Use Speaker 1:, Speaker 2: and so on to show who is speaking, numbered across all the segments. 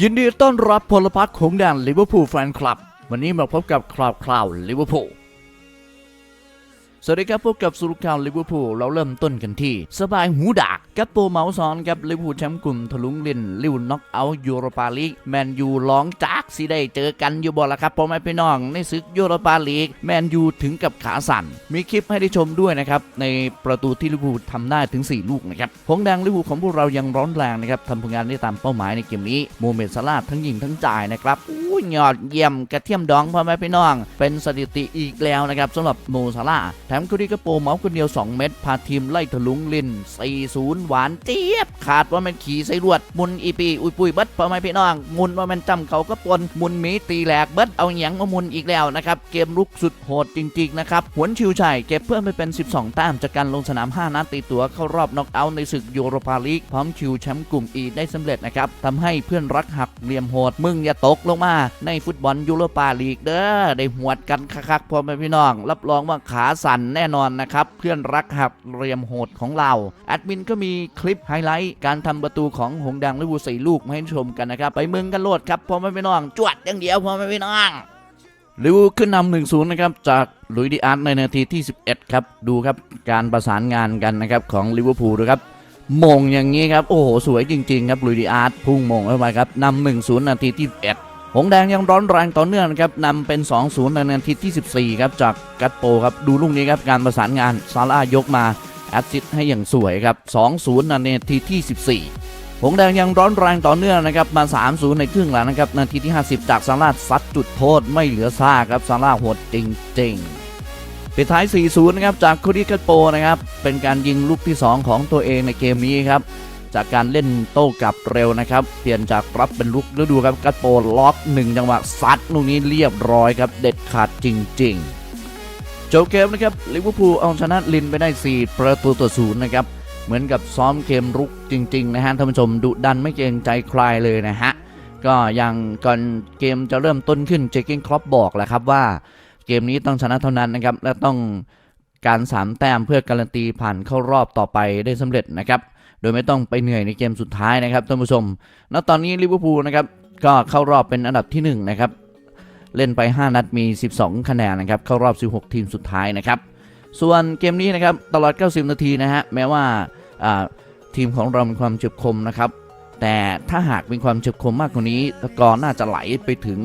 Speaker 1: ยินดีต้อนรับพลพรรคของแดนลิเวอร์พูลแฟนคลับ วันนี้มาพบกับคราวคราวลิเวอร์พูลสวัสดีครับพบกับสุรข่าวลิเวอร์พูลเราเริ่มต้นกันที่ สบายหูดาก กับโปเมาสอนกับลิเวอร์พูลแชมป์กลุ่มทะลุงลินลิวน็อกเอาท์ยูโรปาลีกแมนยูร้องจากสิได้เจอกันอยู่บ่ละครับพ่อแม่พี่น้องในศึกยูโรปาลีกแมนยูถึงกับขาสั่น มีคลิปให้ได้ชมด้วยนะครับ ในประตูที่ลิเวอร์พูลทำได้ถึง 4 ลูกนะครับหงแดงลิเวอร์พูลของพวกเรายังร้อนแรงนะครับทำผลงานได้ตามเป้าหมายในเกมนี้โมเมนต์ซาลาห์ทั้งยิงทั้งจ่ายนะครับอู้ยอดเยี่ยมกระเทียมดองพ่อแม่พี่น้อง เป็นสถิติอีกแล้วนะครับสำหรับโมซาลาแถมคนนี้ก็โปเมาส์คนเดียว 2 เม็ดพาทีมไล่ทะลุงลิน4-0หวานเจี๊ยบขาดว่ามันขี่ใส่รวดมุนอีปีอุยปุยเบิดพอแม่พี่น้อง มุนว่ามันจำเขาก็ปนมุนหมีตีแหลกเบิดเอาหยังมามุนอีกแล้วนะครับเกมลุกสุดโหดจริงๆนะครับหวนชิวชัยเก็บเพิ่มไปเป็น 12 แต้มจากการลงสนาม 5 นัดตีตัวเข้ารอบน็อกเอาท์ในศึกยูโรปาลีกพร้อมชิวแชมป์กลุ่ม E ได้สำเร็จนะครับทำให้เพื่อนรักหักเหลี่ยมโหดมึงอย่าตกลงมาในฟุตบอลยูโรปาลีกเด้อได้หวดกันคักๆพ่อแม่พี่น้อง รับรองว่าขาสั่นแน่นอนนะครับเพื่อนรักหักเหลี่ยมโหดของเราแอดมินก็มีคลิปไฮไลท์การทำประตูของหงดังลิเวอร์พูลสี่ลูกมาให้ชมกันนะครับ ไปเมืองกันโลดครับพ่อแม่พี่น้อง จวดอย่างเดียวพ่อแม่พี่น้องลิวขึ้นนำหนึ่งศูนย์นะครับ จากลุยดิอาร์ตในนาทีที่ 11 ครับ ดูครับการประสานงานกันนะครับของลิเวอร์พูลดูครับมงอย่างนี้ครับ โอ้โห สวยจริง ๆ ครับลุยดิอาร์ตพุ่งมงเข้าไปครับนำหนึ่งศูนย์นาทีที่11หงแดงยังร้อนแรงต่อเนื่องนะครับนำเป็น 2-0 ในนาทีที่ 14 ครับ จากกัตโปครับ ดูลูกนี้ครับ การประสานงานซาร่ายกมา แอสซิสต์ให้อย่างสวยครับ 2-0นนาทีที่ 14 หงแดงยังร้อนแรงต่อเนื่องนะครับมา 3-0 ในครึ่งหลังนะครับ นาทีที่ 50 จากซาร่าซัดจุดโทษไม่เหลือซ่าครับซาร่าโหดจริงๆปิดท้าย 4-0 นะครับจากโคดิกัตโปนะครับเป็นการยิงลูกที่ 2 ของตัวเองในเกมนี้ครับจากการเล่นโต้กลับเร็วนะครับ เปลี่ยนจากรับเป็นลุกแล้วดูครับกัตโปล็อกหนึ่งจังหวะซัดลูกนี้เรียบร้อยครับ เด็ดขาดจริง ๆ จบเกมนะครับลิเวอร์พูลเอาชนะลินไปได้ 4 ประตูต่อศูนย์นะครับ เหมือนกับซ้อมเกมรุกจริง ๆ นะฮะท่านผู้ชมดุดันไม่เกรงใจใครเลยนะฮะ ก็อย่างก่อนเกมจะเริ่มต้นขึ้นเจคกิ้งครอปบอกแหละครับว่า เกมนี้ต้องชนะเท่านั้นนะครับ และต้องการ3แต้มเพื่อการันตีผ่านเข้ารอบต่อไปได้สำเร็จนะครับ โดยไม่ต้องไปเหนื่อยในเกมสุดท้ายนะครับท่านผู้ชม ณ ตอนนี้ลิเวอร์พูลนะครับก็เข้ารอบเป็นอันดับที่1นะครับ เล่นไป 5 นัดมี 12 คะแนนนะครับเข้ารอบ 16 ทีมสุดท้ายนะครับ ส่วนเกมนี้นะครับตลอด 90 นาทีนะฮะแม้ว่าทีมของเรามีความเฉียบคมนะครับ แต่ถ้าหากมีความเฉียบคมมากกว่านี้สกอร์น่าจะไหลไปถึง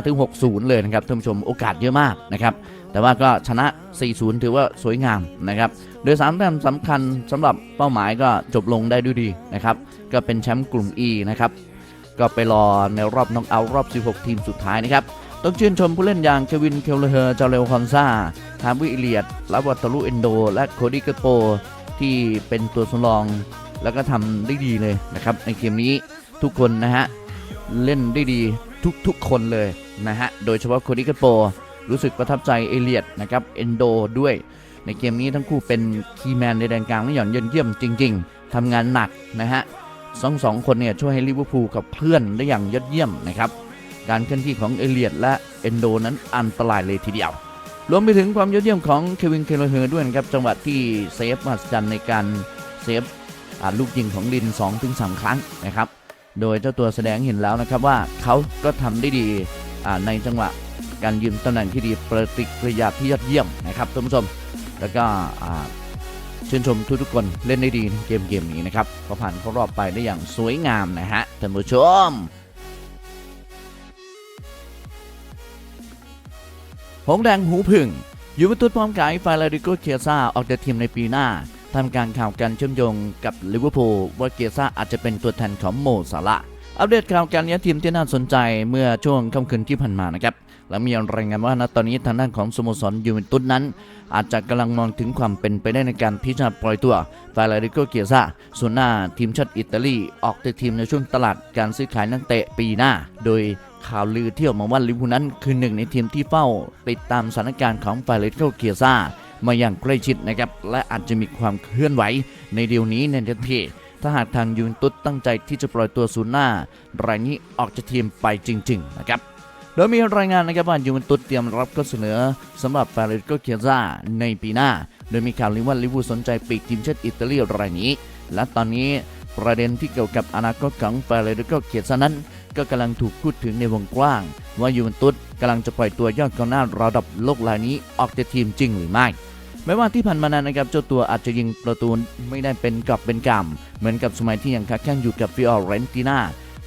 Speaker 1: 5-6-0 เลยนะครับท่านผู้ชมโอกาสเยอะมากนะครับ แต่ว่าก็ชนะ 4-0 ถือว่าสวยงามนะครับ โดย3แต้มสำคัญสำหรับเป้าหมายก็จบลงได้ด้วยดีนะครับ ก็เป็นแชมป์กลุ่ม E นะครับ ก็ไปรอในรอบน็อกเอาท์รอบ 16 ทีมสุดท้ายนะครับ ต้องชื่นชมผู้เล่นอย่างเควิน เคลเลอร์จาเรลคอนซาทามวิอิเลียดลาวัตตาลุเอนโด และโคดี้เกโป ที่เป็นตัวสำรอง แล้วก็ทำได้ดีเลยนะครับ ในเกมนี้ทุกคนนะฮะ เล่นได้ดีทุกๆคนเลยนะฮะ โดยเฉพาะโคดี้เกโป รู้สึกประทับใจเอเลียดนะครับเอนโดด้วย ในเกมนี้ทั้งคู่เป็นคีย์แมนในแดนกลางไม่หย่อนเยินเยี่ยมจริง ๆทำงานหนักนะฮะสองสองคนเนี่ยช่วยให้ลิเวอร์พูลกับเพื่อนได้อย่างยอดเยี่ยมนะครับ การเคลื่อนที่ของเอเลียดและเอนโดนั้นอันตรายเลยทีเดียว รวมไปถึงความยอดเยี่ยมของเควินเคลเฮอร์ด้วยนะครับจังหวะที่เซฟมหัศจรรย์ในการเซฟลูกยิงของลิน 2-3 ครั้งนะครับโดยเจ้าตัวแสดงเห็นแล้วนะครับว่าเขาก็ทำได้ดีในจังหวะการยืนตำแหน่งที่ดีปฏิกิริยาที่ยอดเยี่ยมนะครับท่านผู้ชม แล้วก็ชื่นชมทุกๆคนเล่นได้ดีเกมเกมนี้นะครับก็ผ่านเข้ารอบไปได้อย่างสวยงามนะฮะท่านผู้ชม หงแดงหูพึ่งยูเวนตุสพร้อมขายฟาลาริโกเคียซ่าออกจากทีมในปีหน้าทำการข่าวกันเชื่อมโยงกับลิเวอร์พูลว่าเกียซ่าอาจจะเป็นตัวแทนของโมซาละอัปเดตข่าวการย้ยทีมที่น่าสนใจเมื่อช่วงค่ำคืนที่ผ่านมานะครับและมีรายงานว่าณตอนนี้ทางด้านของสโมสรยูเวนตุสนั้น อาจจะกำลังมองถึงความเป็นไปได้ในการพิจารณาปล่อยตัวฟาลาริโกเกียซ่าส่วนหน้าทีมชาติอิตาลีออกจากทีมในช่วงตลาดการซื้อขายนักเตะปีหน้า โดย ข่าวลือที่ออกมาว่าลิเวอร์พูลนั้น คือหนึ่งในทีมที่เฝ้าติดตามสถานการณ์ของฟาเลโกเกียซ่ามาอย่างใกล้ชิดนะครับ และอาจจะมีความเคลื่อนไหวในเดียวนี้ในทันทีถ้าหากทางยูนตุสตั้งใจที่จะปล่อยตัวศูนย์หน้ารายนี้ออกจากทีมไปจริง ๆ นะครับโดยมีรายงานนะครับว่ายูเวนตุสเตรียมรับข้อเสนอสำหรับฟาเลโกเกียซ่าในปีหน้า โดยมีข่าวลือว่าลิเวอร์พูลสนใจปีกทีมชาติอิตาลีรายนี้ และตอนนี้ประเด็นที่เกี่ยวกับอนาคตของฟาเลโกเกียซ่านั้น ก็กำลังถูกพูดถึงในวงกว้าง ว่ายูเวนตุสกำลังจะปล่อยตัวยอดกองหน้าระดับโลกรายนี้ออกจากทีมจริงหรือไม่แม้ว่าที่ผ่านมานั้นนะครับเจ้าตัวอาจจะยิงประตูไม่ได้เป็นกอบเป็นกำเหมือนกับสมัยที่ยังค้าแข่งอยู่กับฟิออเรนติน่า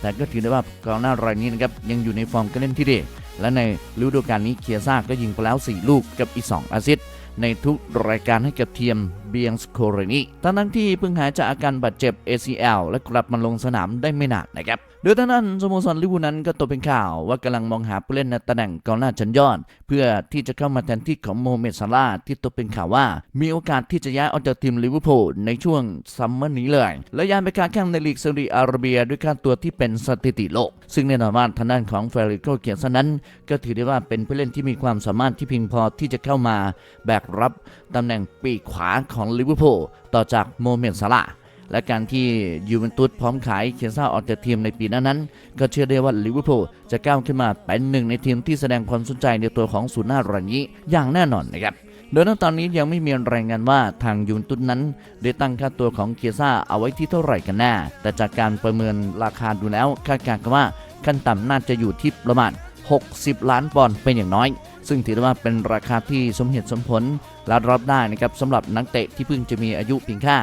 Speaker 1: แต่ก็ถือได้ว่ากองหน้ารายนี้นะครับยังอยู่ในฟอร์มการเล่นที่ดีและในฤดูกาลนี้เคียซ่าก็ยิงไปแล้ว 4 ลูกกับอีก 2อสซิสต์ในทุกรายการให้กับทีมเบียงสโคเรนีทั้งทั้งที่เพิ่งหายจากอาการบาดเจ็บ ACL และกลับมาลงสนามได้ไม่นานนะครับโดยทางนั้นสโมสรลิเวอร์พูลนั้นก็ตกเป็นข่าวว่ากำลังมองหาผู้เล่นในตำแหน่งกองหน้าชั้นยอด เพื่อที่จะเข้ามาแทนที่ของโมฮัมเหม็ดซาลาห์ที่ตกเป็นข่าวว่า มีโอกาสที่จะย้ายออกจากทีมลิเวอร์พูลในช่วงซัมเมอร์นี้เลย และย้ายไปค้าแข่งในลีกซาอุดิอาระเบีย ด้วยค่าตัวที่เป็นสถิติโลก ซึ่งแน่นอนว่าทางด้านของเฟริโกเกียร์สันนั้น ก็ถือได้ว่าเป็นผู้เล่นที่มีความสามารถที่เพียงพอที่จะเข้ามาแบกรับตำแหน่งปีกขวาของลิเวอร์พูลต่อจากโมฮัมเหม็ดซาลาห์ และการที่ยูเวนตุสพร้อมขายเคียซ่าออกจากทีมในปีนั้นนั้นก็เชื่อได้ว่าลิเวอร์พูลจะก้าวขึ้นมาเป็นหนึ่งในทีมที่แสดงความสนใจในตัวของศูนย์หน้ารายนี้อย่างแน่นอนนะครับโดยณตอนนี้ยังไม่มีรายงานว่าทางยูเวนตุสนั้น ได้ตั้งค่าตัวของเคียซ่าเอาไว้ที่เท่าไหร่กันแน่ แต่จากการประเมินราคาดูแล้วคาดการณ์กันว่าขั้นต่ำน่าจะอยู่ที่ประมาณ 60 ล้านปอนด์เป็นอย่างน้อย ซึ่งถือว่าเป็นราคาที่สมเหตุสมผลและรับได้นะครับสำหรับนักเตะที่เพิ่งจะมีอายุเพียงแค่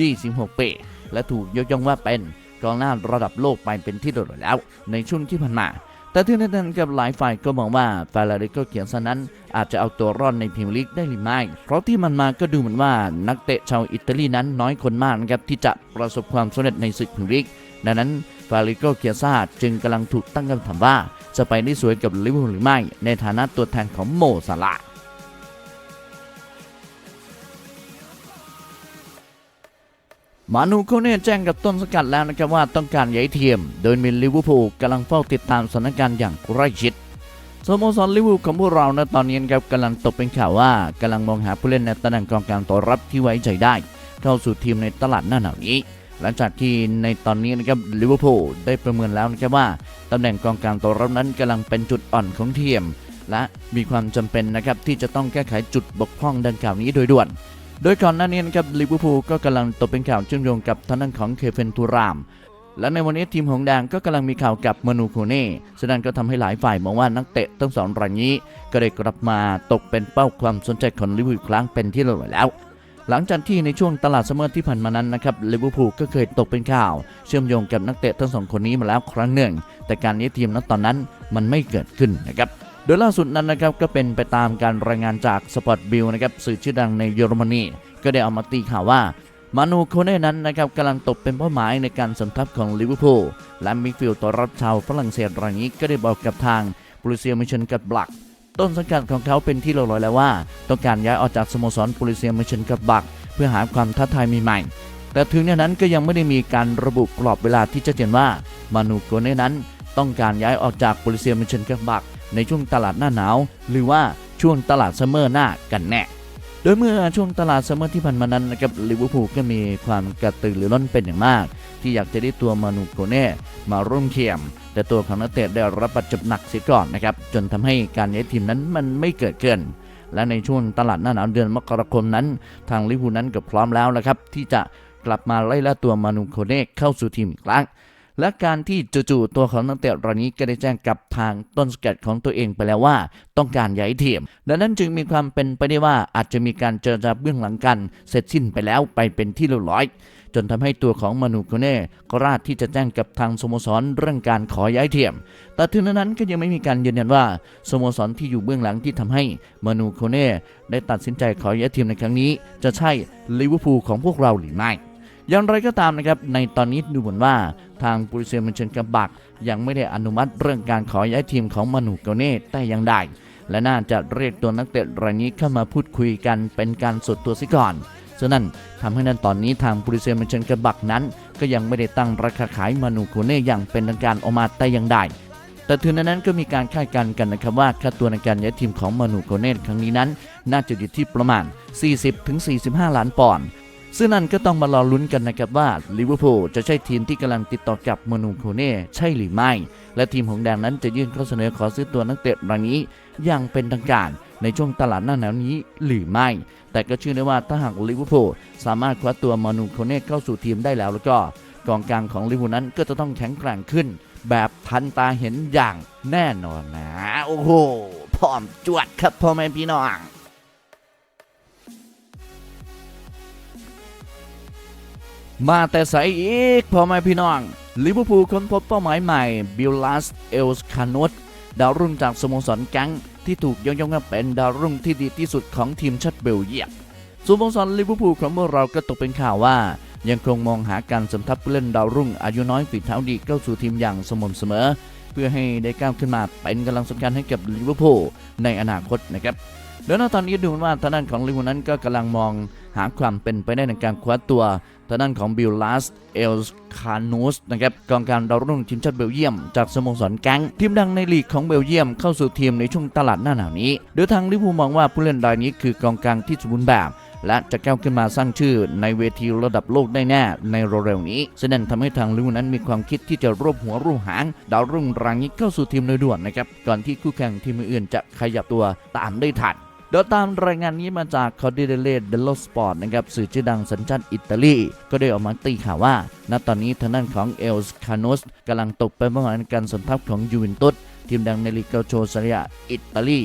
Speaker 1: 26 ปี และถูกยกย่องว่าเป็นกองหน้าระดับโลกไปเป็นที่เรียบร้อยแล้วในช่วงที่ผ่านมา แต่ที่นั้นนกับหลายฝ่ายก็มองว่าฟาลาริโกเกียนซันนั้น อาจจะเอาตัวรอดในพรีเมียร์ลีกได้หรือไม่ เพราะที่มันมาก็ดูเหมือนว่านักเตะชาวอิตาลีนั้นน้อยคนมากนะครับที่จะประสบความสำเร็จในศึกพรีเมียร์ลีก ดังนั้นฟาริโกเกียซาจึงกำลังถูกตั้งคำถามว่าจะไปได้สวยกับลิเวอร์พูลหรือไม่ ในฐานะตัวแทนของโมซาลาห์ มานูโคเน่แจ้งกับต้นสกัดแล้วนะครับว่าต้องการย้ายทีม โดยมีลิเวอร์พูลกำลังเฝ้าติดตามสถานการณ์อย่างใกล้ชิดสโมสรลิเวอร์พูลของพวกเรานะตอนนี้นะครับกำลังตกเป็นข่าวว่ากำลังมองหาผู้เล่นในตำแหน่งกองกลางตัวรับที่ไว้ใจได้ เข้าสู่ทีมในตลาดหน้าหนาวนี้ หลังจากที่ในตอนนี้นะครับลิเวอร์พูลได้ประเมินแล้วนะครับว่าตำแหน่งกองกลางตัวรับนั้นกำลังเป็นจุดอ่อนของทีมและมีความจำเป็นนะครับที่จะต้องแก้ไขจุดบกพร่องดังกล่าวนี้โดยด่วน โดยก่อนหน้านี้นะครับลิเวอร์พูลก็กำลังตกเป็นข่าวเชื่อมโยงกับทางด้านของเคเฟนตูราม และในวันนี้ทีมหงแดงก็กำลังมีข่าวกับมานูโคเน่ฉะนั้นก็ทำให้หลายฝ่ายมองว่านักเตะทั้งสองรายนี้ ก็ได้กลับมาตกเป็นเป้าความสนใจของลิเวอร์พูลครั้งเป็นที่เรียบร้อยแล้วหลังจากที่ในช่วงตลาดซัมเมอร์ที่ผ่านมานั้นนะครับลิเวอร์พูลก็เคยตกเป็นข่าว เชื่อมโยงกับนักเตะทั้งสองคนนี้มาแล้วครั้งหนึ่ง แต่การย้ทีมณตอนนั้นมันไม่เกิดขึ้นนะครับ โดยล่าสุดนั้นนะครับก็เป็นไปตามการรายงานจากสปอร์ตบิลนะครับสื่อชื่อดังในเยอรมนีก็ได้เอามาตีข่าวว่ามานูโคเน่นั้นนะครับกำลังตกเป็นเป้าหมายในการสมทับของลิเวอร์พูลและมิฟิลตัวรับชาวฝรั่งเศสรายนี้ก็ได้บอกกับทางบรูเซียมิเชนกับบลักต้นสังกัดของเขาเป็นที่เรียบร้อยแล้วว่า ต้องการย้ายออกจากสโมสรบรูเซียมิเชนกับบลักเพื่อหาความท้าทายใหม่ๆแต่ถึงอย่างนั้นก็ยังไม่ได้มีการระบุกรอบเวลาที่จะเห็นว่ามานูโกเน่นั้น ต้องการย้ายออกจากบรูเซียมิเชนกับบลัก ในช่วงตลาดหน้าหนาว หรือว่าช่วงตลาดซัมเมอร์หน้ากันแน่โดยเมื่อช่วงตลาดซัมเมอร์ที่ผ่านมานั้นนะครับลิเวอร์พูลก็มีความกระตือรือร้นเป็นอย่างมาก ที่อยากจะได้ตัวมานูโกเน่มาร่วมทีมแต่ตัวของนักเตะได้รับบาดเจ็บหนักเสียก่อนนะครับจนทำให้การย้ายทีมนั้นมันไม่เกิดขึ้นและในช่วงตลาดหน้าหนาวเดือนมกราคมนั้น ทางลิเวอร์พูลนั้นก็พร้อมแล้วนะครับที่จะกลับมาไล่ล่าตัวมานูโกเน่เข้าสู่ทีมอีกครั้ง และการที่จู่ๆตัวของนักเตะรายนี้ก็ได้แจ้งกับทางต้นสกัดของตัวเองไปแล้วว่า ต้องการย้ายทีมดังนั้นจึงมีความเป็นไปได้ว่าอาจจะมีการเจรจาเบื้องหลังกัน เสร็จสิ้นไปแล้วไปเป็นที่เรียบร้อย จนทำให้ตัวของมานูโกเน่ก็ราดที่จะแจ้งกับทางสโมสรเรื่องการขอย้ายทีมแต่ถึงนั้นก็ยังไม่มีการยืนยันว่าสโมสรที่อยู่เบื้องหลังที่ทำให้มานูโคเน่ได้ตัดสินใจขอย้ายทีมในครั้งนี้ จะใช่ลิเวอร์พูลของพวกเราหรือไม่ อย่างไรก็ตามนะครับในตอนนี้ดูเหมือนว่าทางบริเซียมันเชนกับบัก ยังไม่ได้อนุมัติเรื่องการขอย้ายทีมของมานูโกเน่แต่อย่างใดและน่าจะเรียกตัวนักเตะรายนี้เข้ามาพูดคุยกันเป็นการสดตัวซิก่อนฉะนั้นทำให้นั้นตอนนี้ทางบริเซียมันเชนกับบักนั้น ก็ยังไม่ได้ตั้งราคาขายมานูโกเน่อย่างเป็นทางการออกมาแต่อย่างใดแต่ถึงนั้นก็มีการคาดการณ์กันนะครับว่าค่าตัวในการย้ายทีมของมานูโกเน่ครั้งนี้นั้น น่าจะอยู่ที่ประมาณ 40-45 ล้านปอนด์ ซึ่งนั่นก็ต้องมารอลุ้นกันนะครับว่าลิเวอร์พูลจะใช่ทีมที่กำลังติดต่อกับมานูโคเน่ใช่หรือไม่ และทีมของแดงนั้นจะยื่นข้อเสนอขอซื้อตัวนักเตะรายนี้อย่างเป็นทางการในช่วงตลาดหน้าหนาวนี้หรือไม่ แต่ก็เชื่อได้ว่าถ้าหากลิเวอร์พูลสามารถคว้าตัวมานูโคเน่เข้าสู่ทีมได้แล้วแล้วก็กองกลางของลิเวอร์พูลนั้นก็จะต้องแข็งแกร่งขึ้น แบบทันตาเห็นอย่างแน่นอนนะ โอ้โหพร้อมจวดครับพ่อแม่พี่น้อง มาแต่ใสอีกพ่อแม่พี่น้องลิเวอร์พูลค้นพบเป้าหมายใหม่บิลลัสเอลส์คานุสดาวรุ่งจากสโมสรแก๊งที่ถูกยกย่องว่าเป็นดาวรุ่งที่ดีที่สุดของทีมชาติเบลเยียมสโมสรลิเวอร์พูลของพวกเราก็ตกเป็นข่าวว่า ยังคงมองหาการสมทับผู้เล่นดาวรุ่งอายุน้อยฝีเท้าดีเข้าสู่ทีมอย่างสม่ำเสมอ เพื่อให้ได้ก้าวขึ้นมาเป็นกำลังสำคัญให้กับลิเวอร์พูลในอนาคตนะครับโดยณตอนนี้ดูเหมือนว่าทางด้านของลิเวอร์พูลนั้นก็กำลังมอง หาความเป็นไปได้ในการคว้าตัวทางด้านของบิลลัสเอลส์คานูสนะครับกองการดาวรุ่งทีมชาติเบลเยียม จากสโมสรแก๊งทีมดังในลีกของเบลเยียมเข้าสู่ทีมในช่วงตลาดหน้าหนาวนี้โดยทางลิเวอร์พูลมองว่าผู้เล่นรายนี้คือกองกลางที่สมบูรณ์แบบและจะก้าวขึ้นมาสร้างชื่อในเวทีระดับโลกได้แน่ในเร็วๆนี้ซึ่งนั่นทำให้ทางลิพูนั้นมีความคิดที่จะรวบหัวรูปหาง ดาวรุ่งรายนี้เข้าสู่ทีมโดยด่วนนะครับก่อนที่คู่แข่งทีมอื่นจะขยับตัวตามได้ทัน โดยตามรายงานนี้มาจากคอร์ดิเดเลตเดลโลสปอร์ตนะครับสื่อชื่อดังสัญชาติอิตาลี ก็ได้ออกมาตีข่าวว่า ณตอนนี้ทางด้านของเอลส์คานุสกำลังตกเป็นเป้าหมานการสนทับของยูเวนตุสทีมดังในลีกเกาโชซาเรียอิตาลี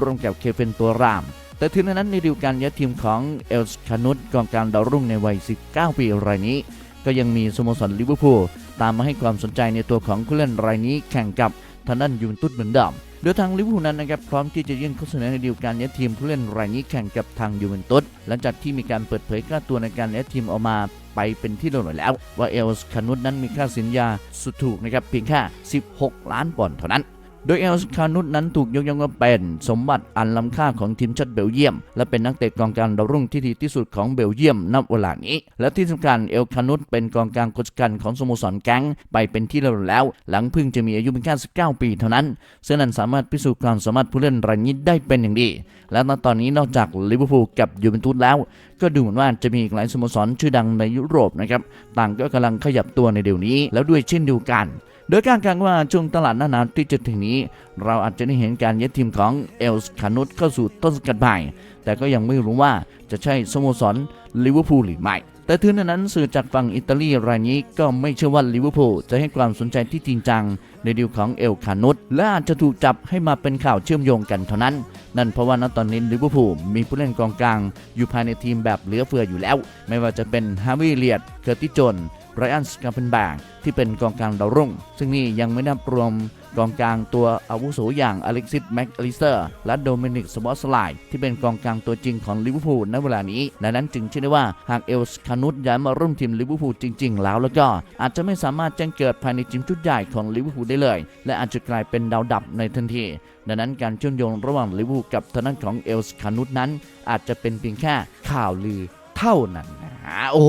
Speaker 1: ร่วมกับเคเฟนตัวรามแต่ถึงนั้นในดีลการย้ายทีมของเอลส์คานุสกองกลางดาวรุ่งในวัย 19 ปีรายนี้ ก็ยังมีสโมสรลิเวอร์พูลตามมาให้ความสนใจในตัวของผู้เล่นรายนี้แข่งกับทางด้านยูเวนตุสเหมือนเดิม โดยทางลิเวอร์พูลนั้นนะครับพร้อมที่จะยื่นข้อเสนอในดีลการย้ยทีมผู้เล่นรายนี้แข่งกับทางยูเวนตุสหลังจากที่มีการเปิดเผยค่าตัวในการย้ายทีมออกมาไปเป็นที่เรียบร้อยแล้ว ว่าเอลส์คานุสนั้นมีค่าสัญญาสุดถูกนะครับเพียงแค่ 16 ล้านปอนด์เท่านั้น โดยเอลส์คานุสนั้นถูกยกย่องว่าเป็นสมบัติอันล้ำค่าของทีมชาติเบลเยียม และเป็นนักเตะกองกลางดาวรุ่งที่ดีที่สุดของเบลเยียมนับเวลานี้ และที่สำคัญเอลคานุสเป็นกองกลางกฎกันของสโมสรแก๊งไปเป็นที่เรียบร้อยแล้ว หลังพิ่งจะมีอายุเพียงแค่19 ปีเท่านั้นซึ่งนั้นสามารถพิสูจน์ความสามารถผู้เล่นรายนี้ได้เป็นอย่างดี และณตอนนี้นอกจากลิเวอร์พูลกับยูเวนตุสแล้ว ก็ดูเหมือนว่าจะมีอีกหลายสโมสรชื่อดังในยุโรปนะครับต่างก็กำลังขยับตัวในเดี๋ยวนี้แล้วด้วยเช่นเดียวกัน โดยการกางว่าช่วงตลาดหน้าหนาวที่จะถึงนี้ เราอาจจะได้เห็นการย้ายทีมของเอลส์คานุสเข้าสู่ต้นสังกัดใหม่แต่ก็ยังไม่รู้ว่าจะใช่สโมสรลิเวอร์พูลหรือไม่แต่ถึงนั้นสื่อจากฝั่งอิตาลีรายนี้ก็ไม่เชื่อว่าลิเวอร์พูลจะให้ความสนใจที่จริงจัง ในดีลของเอลคานุสและอาจจะถูกจับให้มาเป็นข่าวเชื่อมโยงกันเท่านั้น นั่นเพราะว่าณตอนนี้ลิเวอร์พูลมีผู้เล่นกองกลาง อยู่ภายในทีมแบบเหลือเฟืออยู่แล้ว ไม่ว่าจะเป็นฮาวิเลียดเคอร์ติจน ไรอันสกาเพนแบงที่เป็นกองกลางดาวรุ่ง ซึ่งนี่ยังไม่นับรวมกองกลางตัวอาวุโสอย่างอเล็กซิสแม็กอลิสเตอร์และโดมินิกสบอสไลด์ที่เป็นกองกลางตัวจริงของลิเวอร์พูลในเวลานี้ดังนั้นจึงเชื่อได้ว่าหากเอลส์คานุสย้ายมาร่วมทีมลิเวอร์พูลจริง ๆ แล้วแล้วก็อาจจะไม่สามารถแจ้งเกิดภายในทีมชุดใหญ่ของลิเวอร์พูลได้เลย และอาจจะกลายเป็นดาวดับในทันทีดังนั้นการเชื่อมโยงระหว่างลิเวอร์พูลกับทางด้านของเอลส์คานุสนั้น อาจจะเป็นเพียงแค่ข่าวลือเท่านั้นนะโอ้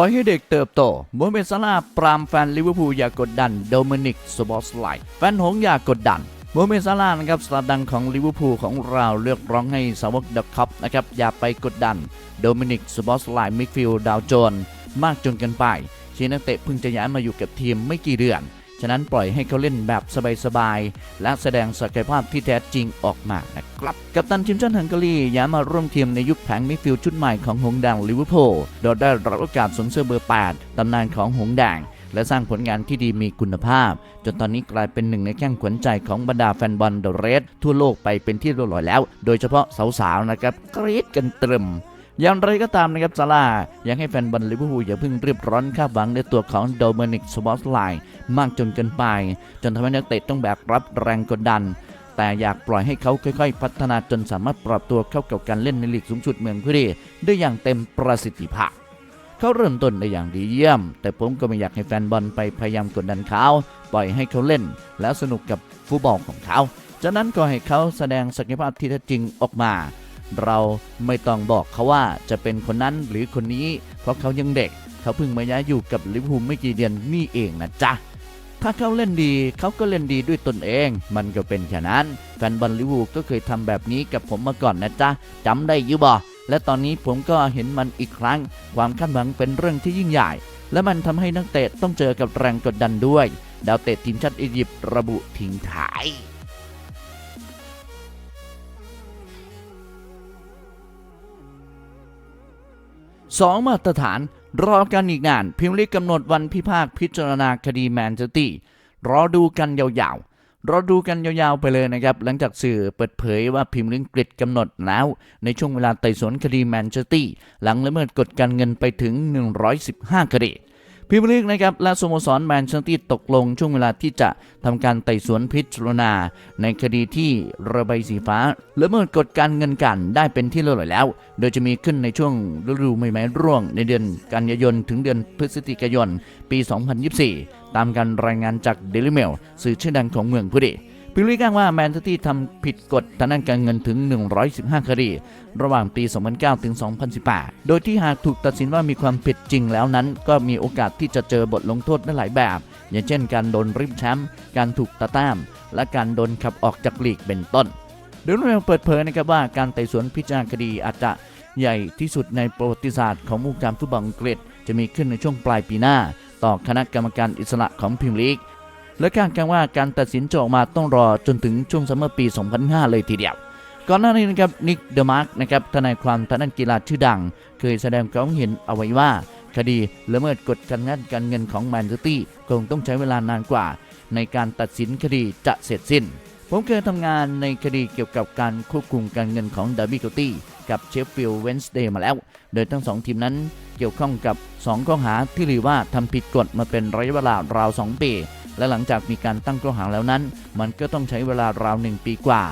Speaker 1: ล่อยให้เด็กเติบโตมูเมนซาลาปรามแฟนลิเวอร์พูลอย่ากดดันโดมินิกสบอสไลด์แฟนหงอย่ากดดันมูเมนซาลานะครับสตาร์ดังของลิเวอร์พูลของเราเลือกร้องให้สาวกเดอะคัพนะครับอย่าไปกดดันโดมินิกสบอสไลด์มิดฟิลด์ดาวโจนมากจนเกินไปชีนักเตะเพิ่งจะย้ายมาอยู่กับทีมไม่กี่เดือน ฉะนั้นปล่อยให้เขาเล่นแบบสบายๆ และแสดงศักยภาพที่แท้จริงออกมานะครับ กัปตันทีมชาติฮังการีย้ายมาร่วมทีมในยุคแผงมิดฟิลด์ชุดใหม่ของหงส์แดงลิเวอร์พูลโดยได้รับโอกาสสวมเสื้อเบอร์ 8 ตำนานของหงส์แดงและสร้างผลงานที่ดีมีคุณภาพ จนตอนนี้กลายเป็นหนึ่งในแข้งขวัญใจของบรรดาแฟนบอลเดอะเรดทั่วโลกไปเป็นที่เรียบร้อยแล้ว โดยเฉพาะสาวๆนะครับกรี๊ดกันตรึม อย่างไรก็ตามนะครับซาร่ายังให้แฟนบอลลิเวอร์พูลอย่าเพิ่งรีบร้อนคาดหวังในตัวของโดมินิกสบอสไลน์มากจนเกินไป จนทำให้นักเตะต้องแบกรับแรงกดดัน แต่อยากปล่อยให้เขาค่อยๆ พัฒนาจนสามารถปรับตัวเข้ากับการเล่นในลีกสูงสุดเมืองพุรีได้อย่างเต็มประสิทธิภาพเขาเริ่มต้นได้อย่างดีเยี่ยม แต่ผมก็ไม่อยากให้แฟนบอลไปพยายามกดดันเขาปล่อยให้เขาเล่น แล้วสนุกกับฟุตบอลของเขาจากนั้นก็ให้เขาแสดงศักยภาพที่แท้จริงออกมา เราไม่ต้องบอกเขาว่าจะเป็นคนนั้นหรือคนนี้ เพราะเขายังเด็ก เขาเพิ่งมาย้ายอยู่กับลิเวอร์พูลไม่กี่เดือนนี่เองนะจ๊ะถ้าเขาเล่นดีเขาก็เล่นดีด้วยตนเอง มันก็เป็นแค่นั้น แฟนบอลลิเวอร์พูลก็เคยทำแบบนี้กับผมมาก่อนนะจ๊ะจำได้ยุบอและตอนนี้ผมก็เห็นมันอีกครั้ง ความคาดหวังเป็นเรื่องที่ยิ่งใหญ่ และมันทำให้นักเตะต้องเจอกับแรงกดดันด้วย ดาวเตะทีมชาติอียิปต์ระบุทิ้งท้าย 2 มาตรฐาน รอกันอีกนานพิมลิกกำหนดวันพิพากษาพิจารณาคดีแมนเชสเตอร์รอดูกันยาวๆ รอดูกันยาวๆไปเลยนะครับ หลังจากสื่อเปิดเผยว่าพิมพ์ลิกกฤษกำหนดแล้ว ในช่วงเวลาไต่สวนคดีแมนเชสเตอร์หลังละเมิดกฎการเงินไปถึง 115 คดี พิมพ์ลีกนะครับและสโมสรแมนเชสเตอร์ตกลงช่วงเวลาที่จะทำการไต่สวนพิจารณา ในคดีที่ระบายสีฟ้าละเมิดกฎการเงินกันได้เป็นที่เรียบร้อยแล้ว โดยจะมีขึ้นในช่วงฤดูใบไม้ร่วง ในเดือนกันยายนถึงเดือนพฤศจิกายน ปี 2024 ตามการรายงานจากเดลิเมลสื่อชื่อดังของเมืองพุดีพิ มพ์ลีกอ้างว่าแมนเชสเตอร์ทำผิดกฎทางด้านการเงินถึง 115 คดี ระหว่างปี 2009 ถึง 2018 โดยที่หากถูกตัดสินว่ามีความผิดจริงแล้วนั้น ก็มีโอกาสที่จะเจอบทลงโทษได้หลายแบบ อย่างเช่น การโดนริบแชมป์การถูกตาต้มและการโดนขับออกจากลีกเป็นต้นโดยเรื่องเปิดเผยนะครับว่าการไต่สวนพิจารณาคดีอาจจะใหญ่ที่สุดในประวัติศาสตร์ของวงการฟุตบอลอังกฤษ จะมีขึ้นในช่วงปลายปีหน้า ต่อคณะกรรมการอิสระของพรีเมียร์ลีก และคาดการว่าการตัดสินจะออกมาต้องรอจนถึงช่วงซัมเมอร์ปี 2005 เลยทีเดียว ก่อนหน้านี้นะครับนิกเดอะมาร์กนะครับทนายความทางด้านกีฬาชื่อดัง เคยแสดงความเห็นเอาไว้ว่า คดีละเมิดกฎการงานการเงินของแมนเชสเตอร์คงต้องใช้เวลานานกว่า ในการตัดสินคดีจะเสร็จสิ้น ผมเคยทำงานในคดีเกี่ยวกับการควบคุมการเงินของดาร์บี้เคาตี้กับเชฟฟิลด์เวนส์เดย์มาแล้ว โดยทั้งสองทีมนั้นเกี่ยวข้องกับ 2 ข้อหาที่เรียกว่าทำผิดกฎมาเป็นระยะเวลาราว 2 ปี และหลังจากมีการตั้งข้อหาแล้วนั้น มันก็ต้องใช้เวลาราว1ปีกว่า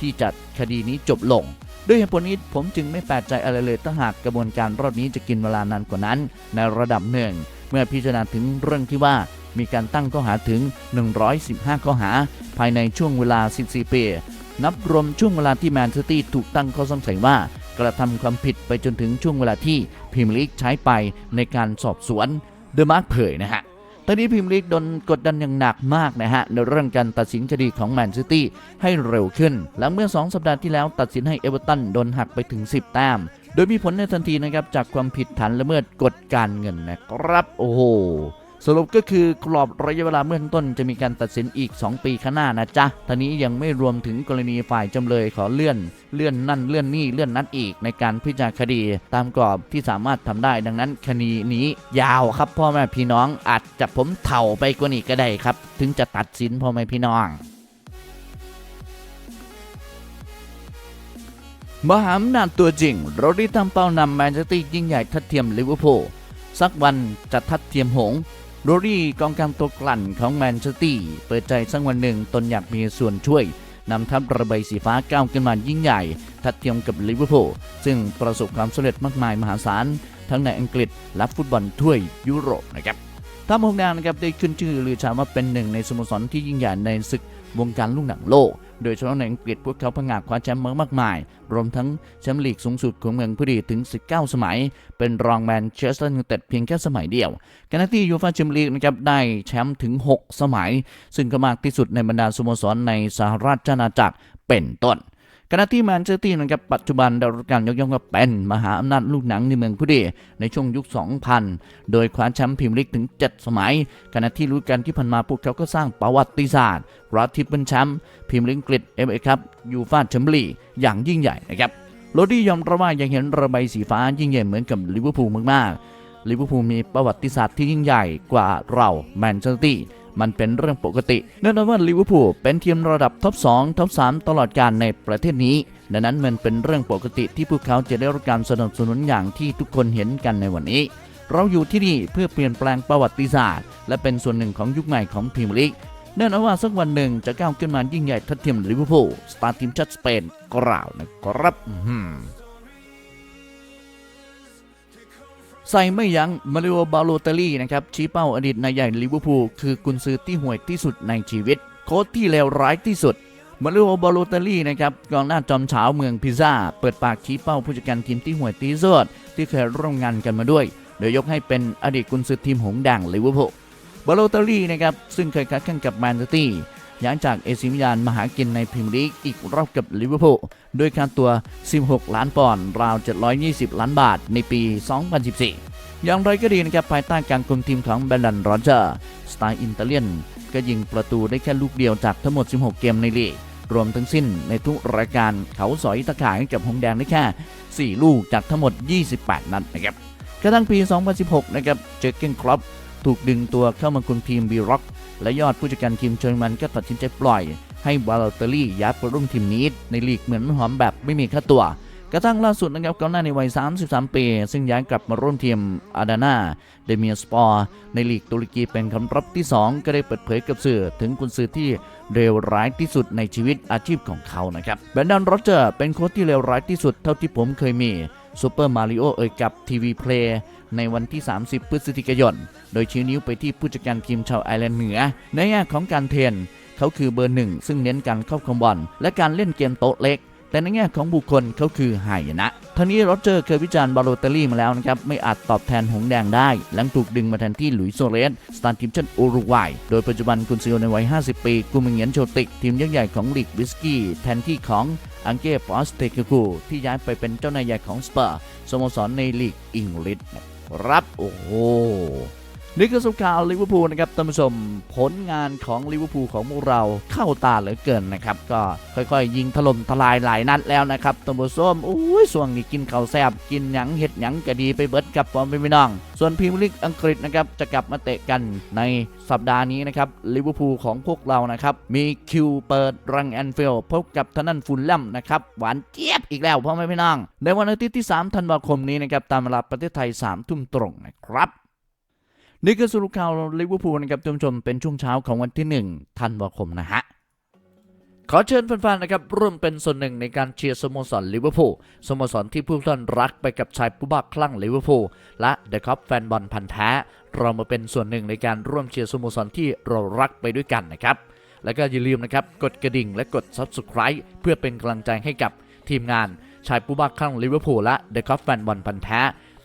Speaker 1: ที่จะคดีนี้จบลงด้วยเหตุผลนี้ผมจึงไม่แปลกใจอะไรเลยถ้าหากกระบวนการรอบนี้จะกินเวลานานกว่านั้น ในระดับหนึ่ง เมื่อพิจารณาถึงเรื่องที่ว่ามีการตั้งข้อหาถึง 115 ข้อหา ภายในช่วงเวลา 14 ปี นับรวมช่วงเวลาที่แมนเชสเตอร์ถูกตั้งข้อสงสัยว่ากระทำความผิดไปจนถึงช่วงเวลาที่พรีเมียร์ลีกใช้ไปในการสอบสวนเดอะมาร์กเผยนะฮะ ตอนนี้พิมลีกโดนกดดันอย่างหนักมากนะฮะ ในเรื่องการตัดสินคดีของแมนซิตี้ให้เร็วขึ้น หลังเมื่อ 2 สัปดาห์ที่แล้วตัดสินให้เอเวอร์ตันโดนหักไปถึง 10 แต้ม โดยมีผลในทันทีนะครับจากความผิดฐานละเมิดกฎการเงินนะครับ โอ้โห สรุปก็คือกรอบระยะเวลาเมื่อต้นจะมีการตัดสินอีก 2 ปีข้างหน้านะจ๊ะท่านี้ยังไม่รวมถึงกรณีฝ่ายจำเลยขอเลื่อน เลื่อนนั่นเลื่อนนี่เลื่อนนัดอีกในการพิจารณาคดี ตามกรอบที่สามารถทำได้ ดังนั้นคดีนี้ยาวครับพ่อแม่พี่น้องอาจจะผมเถ่าไปกว่านี้ก็ได้ครับ ถึงจะตัดสินพ่อแม่พี่น้องมหาอำนาจตัวจริงโรดรีทำเป้านำแมนเชสเตอร์ยิ่งใหญ่ทัดเทียมลิเวอร์พูลสักวันจะทัดเทียมหง โรรี่กองกลางตัวกลั่นของแมนเชสเตอร์เปิดใจสักวันหนึ่งตนอยากมีส่วนช่วยนำทัพระบายสีฟ้าก้าวขึ้นมายิ่งใหญ่ ทัดเทียมกับลิเวอร์พูลซึ่งประสบความสำเร็จมากมายมหาศาล ทั้งในอังกฤษและฟุตบอลถ้วยยุโรปนะครับ ทัพหงแดงนะครับได้ขึ้นชื่อลือชาว่าเป็นหนึ่งในสโมสรที่ยิ่งใหญ่ในศึกวงการลูกหนังโลก โดยเฉพาะในอังกฤษพวกเขาพังงาดคว้าแชมป์มามากมาย รวมทั้งแชมป์ลีกสูงสุดของเมืองพุดีถึง 19 สมัย เป็นรองแมนเชสเตอร์ยูไนเต็ดเพียงแค่สมัยเดียวขณะที่ยูฟ่าแชมเปี้ยนลีกนะครับได้แชมป์ถึง 6 สมัย ซึ่งก็มากที่สุดในบรรดาสโมสรในสหราชอาณาจักรเป็นต้น ขณะที่แมนเชสเตอร์นะครับปัจจุบันได้รับการยกย่องว่าเป็นมหาอำนาจลูกหนังในเมืองพุดีในช่วงยุค 2000 โดยคว้าแชมป์พรีเมียร์ลีกถึง 7 สมัย ขณะที่ฤดูกาลที่ผ่านมาพวกเขาก็สร้างประวัติศาสตร์รัฐทิพย์เป็นแชมป์พรีเมียร์ลีกอังกฤษเอฟเอครับยูฟ่าแชมเปี้ยนลีกอย่างยิ่งใหญ่นะครับโรดี้ยอมรับว่ายังเห็นระบายสีฟ้ายิ่งใหญ่เหมือนกับลิเวอร์พูลมากๆลิเวอร์พูลมีประวัติศาสตร์ที่ยิ่งใหญ่กว่าเราแมนเชสเตอร์ มันเป็นเรื่องปกติแน่นอนว่าลิเวอร์พูลเป็นทีมระดับท็อป2ท็อป3ตลอดการในประเทศนี้ ดังนั้นมันเป็นเรื่องปกติที่พวกเขาจะได้รับการสนับสนุนอย่างที่ทุกคนเห็นกันในวันนี้ เราอยู่ที่นี่เพื่อเปลี่ยนแปลงประวัติศาสตร์ และเป็นส่วนหนึ่งของยุคใหม่ของพรีเมียร์ลีกแน่นอนว่าสักวันหนึ่งจะก้าวขึ้นมายิ่งใหญ่ทัดเทียมลิเวอร์พูลสตาร์ทีมชาติสเปนกล่าวนะครับ ใส่ไม่ยัง้งมาริโอบาโลเตลี่นะครับชี้เป้าอดีตนายใหญ่ลิเวอร์พูลคือกุนซือที่ห่วยที่สุดในชีวิต โค้ชที่เลวร้ายที่สุดมาริโอบาโลเตลี่นะครับกองหน้าจอมเฉาเมืองพิซซ่า เปิดปากชี้เป้าผู้จัดการทีมที่ห่วยที่สุดที่เคยร่วมงานกันมาด้วย โดยยกให้เป็นอดีตกุนซือทีมหงส์แดงลิเวอร์พูลบาโลเตลี่นะครับซึ่งเคยคัดแข่งกับแมนเชสเตอร์ ย้ายจากเอซิมิลานมาหากินในพรีเมียร์ลีกอีกรอบกับลิเวอร์พูลด้วยค่าตัว 16 ล้านปอนด์ราว 720 ล้านบาทในปี 2014 อย่างไรก็ดีนะครับภายใต้การคุมทีมของแบรนดันโรเจอร์สไตล์อินเตาเลียนก็ยิงประตูได้แค่ลูกเดียวจากทั้งหมด 16 เกมในลีกรวมทั้งสิ้นในทุกรายการเขาสอยตะข่ายกับหงแดงได้แค่ 4 ลูกจากทั้งหมด 28 นัดนะครับกระทั่งปี 2016 นะครับ เจอเกนครอปถูกดึงตัวเข้ามาคุมทีมบีร็อก และยอดผู้จัดการทีมเชอร์มันก็ตัดสินใจปล่อย ให้บาลเตอรี่ย้ายไปร่วมทีมนี้ในลีกเหมือนหอมแบบไม่มีค่าตัวกระทั่งล่าสุดนะครับกองหน้าในวัย 33 ปี ซึ่งย้ายกลับมาร่วมทีมอาดานาเดเมียสปอร์ในลีกตุรกีเป็นคำรับที่ 2 ก็ได้เปิดเผยกับสื่อ ถึงกุนซือที่เลวร้ายที่สุดในชีวิตอาชีพของเขานะครับแบรนดอนโรเจอร์เป็นโค้ชที่เลวร้ายที่สุดเท่าที่ผมเคยมีซูเปอร์มาริโอเอ่ยกับทีวีเพลย์ในวันที่ 30 พฤศจิกายน โดยชี้นิ้วไปที่ผู้จัดการทีมชาวไอร์แลนด์เหนือ ในแง่ของการเทรนเขาคือเบอร์หนึ่งซึ่งเน้นการเข้าคอมบอลและการเล่นเกมโต๊ะเล็ก แต่ในแง่ของบุคคลเขาคือหายนะทั้งนี้โรเจอร์เคยวิจารณ์บาโลเตอรี่มาแล้วนะครับ ไม่อาจตอบแทนหงแดงได้ หลังถูกดึงมาแทนที่หลุยส์โซเรสสตาร์ทีมชาติอุรุกวัย โดยปัจจุบันกุนซือในวัย 50 ปี กุมิเงียนโชติก ทีมยักษ์ใหญ่ของลีกวิสกี้ แทนที่ของอังเก้ปอสเตกกูที่ย้ายไปเป็นเจ้านายใหญ่ของสเปอร์สโมสรในลีกอังกฤษครับโอ้โห นี่คือสุขาวลิเวอร์พูลนะครับท่านผู้ชมผลงานของลิเวอร์พูลของพวกเราเข้าตาเหลือเกินนะครับ ก็ค่อยๆ ยิงถล่มทลายหลายนัดแล้วนะครับท่านผู้ชมโอ้ยส่วงนี้กินข้าวแซบกินหยังเห็ดหยังก็ดีไปเบิดกับพร้อมเป็นพี่น้อง ส่วนพรีเมียร์ลีกอังกฤษนะครับจะกลับมาเตะกันในสัปดาห์นี้นะครับลิเวอร์พูลของพวกเรานะครับมีคิวเปิดรังแอนฟิลด์พบกับทนันฟูลแลมนะครับหวานเจี๊ยบอีกแล้วพ่อแม่พี่น้องในวันอาทิตย์ที่ 3 ธันวาคมนี้นะครับตามเวลาประเทศไทย3ทุ่มตรงนะครับ นี่คือสรุปข่าวลิเวอร์พูลนะครับท่านผู้ชมเป็นช่วงเช้าของวันที่ 1 ธันวาคมนะฮะขอเชิญแฟนๆ นะครับร่วมเป็นส่วนหนึ่งในการเชียร์สโมสรลิเวอร์พูลสโมสรที่ผู้ท่านรักไปกับชายผู้บ้าคลั่งลิเวอร์พูลและเดอะคัพแฟนบอลพันธ์แท้ เรามาเป็นส่วนหนึ่งในการร่วมเชียร์สโมสรที่เรารักไปด้วยกันนะครับ แล้วก็อย่าลืมนะครับกดกระดิ่งและกด Subscribe เพื่อเป็นกำลังใจให้กับทีมงานชายผู้บ้าคลั่งลิเวอร์พูลและเดอะคัพแฟนบอลพันธ์แท้